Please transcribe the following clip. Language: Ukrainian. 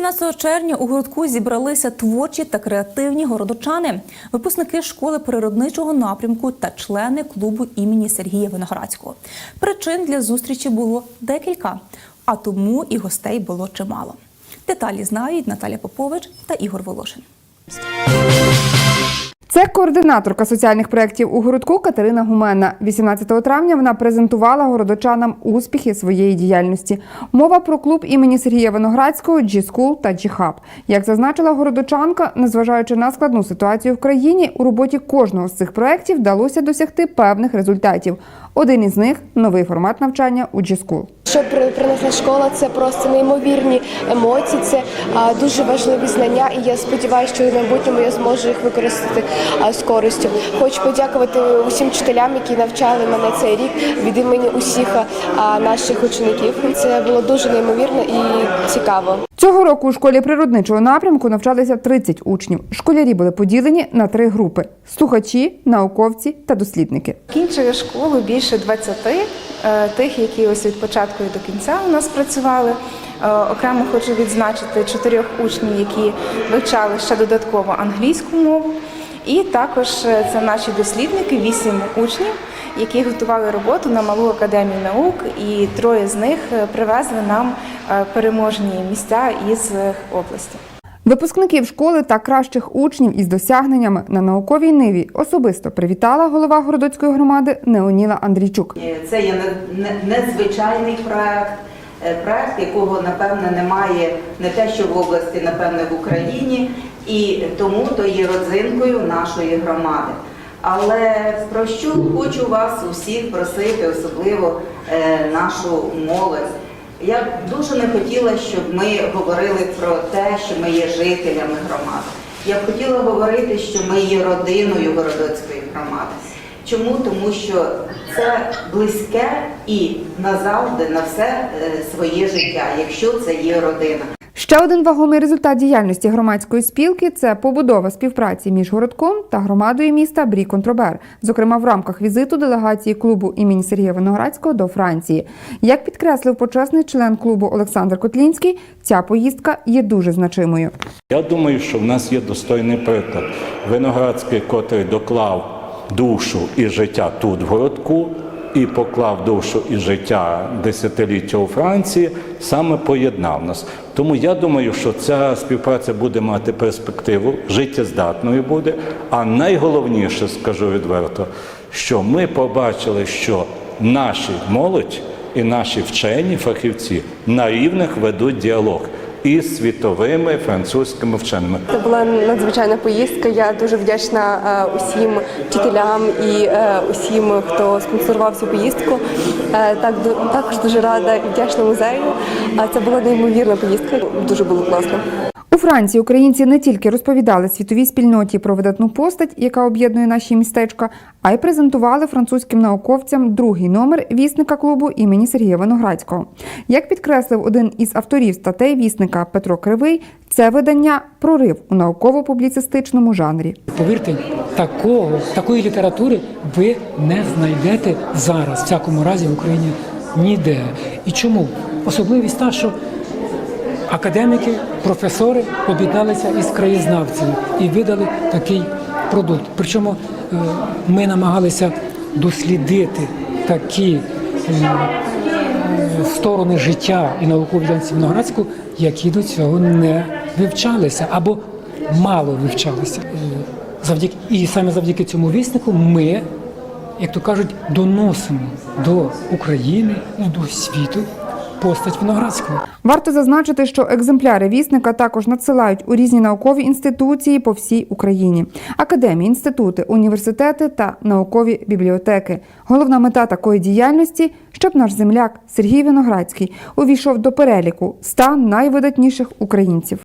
18 червня у городку зібралися творчі та креативні городочани, випускники школи природничого напрямку та члени клубу імені Сергія Виноградського. Причин для зустрічі було декілька, а тому і гостей було чимало. Деталі знають Наталя Попович та Ігор Волошин. Це координаторка соціальних проєктів у городку Катерина Гумена. 18 травня вона презентувала городочанам успіхи своєї діяльності. Мова про клуб імені Сергія Виноградського, G-School та G-Hub. Як зазначила городочанка, незважаючи на складну ситуацію в країні, у роботі кожного з цих проєктів вдалося досягти певних результатів. Один із них новий формат навчання у G-School. Що при- принесла школа, це просто неймовірні емоції, це дуже важливі знання, і я сподіваюся, що в майбутньому я зможу їх використати з користю. Хочу подякувати усім вчителям, які навчали мене цей рік від імені усіх наших учеників. Це було дуже неймовірно і цікаво. Цього року у школі природничого напрямку навчалися 30 учнів. Школярі були поділені на три групи: слухачі, науковці та дослідники. Кінчили школу більше 20 е, тих, які ось від початку і до кінця у нас працювали. Е, Окремо хочу відзначити чотирьох учнів, які вивчали ще додатково англійську мову. І також е, це наші дослідники, вісім учнів, які готували роботу на малу академію наук, і троє з них е, привезли нам е, переможні місця із області. Випускників школи та кращих учнів із досягненнями на науковій ниві особисто привітала голова Городоцької громади Неоніла Андрійчук. Це є незвичайний проект, проект, якого напевне немає не те, що в області, напевне, в Україні, і тому то є родзинкою нашої громади. Але про що хочу вас усіх просити, особливо е, нашу молодь. Я дуже не хотіла, щоб ми говорили про те, що ми є жителями громади. Я б хотіла говорити, що ми є родиною Городоцької громади. Чому? Тому що це близьке і назавжди на все е, своє життя, якщо це є родина. Ще один вагомий результат діяльності громадської спілки це побудова співпраці між городком та громадою міста Брі Контробер, зокрема в рамках візиту делегації клубу імені Сергія Виноградського до Франції. Як підкреслив почесний член клубу Олександр Котлінський, ця поїздка є дуже значимою. Я думаю, що в нас є достойний приклад. Виноградський, котрий доклав душу і життя тут в городку, і поклав душу і життя десятиліття у Франції, саме поєднав нас. Тому я думаю, що ця співпраця буде мати перспективу, життєздатною буде. А найголовніше, скажу відверто, що ми побачили, що наші молодь і наші вчені фахівці на рівних ведуть діалог із світовими французькими вченими. Це була надзвичайна поїздка. Я дуже вдячна е, усім вчителям і е, усім, хто спонсорував цю поїздку. Е, Так також дуже рада і вдячна музею. Це була неймовірна поїздка. Дуже було класно. У Франції українці не тільки розповідали світовій спільноті про видатну постать, яка об'єднує наші містечка, а й презентували французьким науковцям другий номер вісника клубу імені Сергія Виноградського. Як підкреслив один із авторів статей вісника Петро Кривий, це видання прорив у науково-публіцистичному жанрі. Повірте, такого, такої літератури ви не знайдете зараз, в всякому разі в Україні ніде. І чому? Особливість та, що академіки, професори об'єдналися із краєзнавцями і видали такий продукт. Причому е, ми намагалися дослідити такі е, сторони життя і наукової діяльності Виноградську, які до цього не вивчалися або мало вивчалися. Е, Завдяки і саме завдяки цьому віснику ми, як то кажуть, доносимо до України і до світу постать Виноградського. Варто зазначити, що екземпляри вісника також надсилають у різні наукові інституції по всій Україні: академії, інститути, університети та наукові бібліотеки. Головна мета такої діяльності, щоб наш земляк Сергій Виноградський увійшов до переліку 100 найвидатніших українців.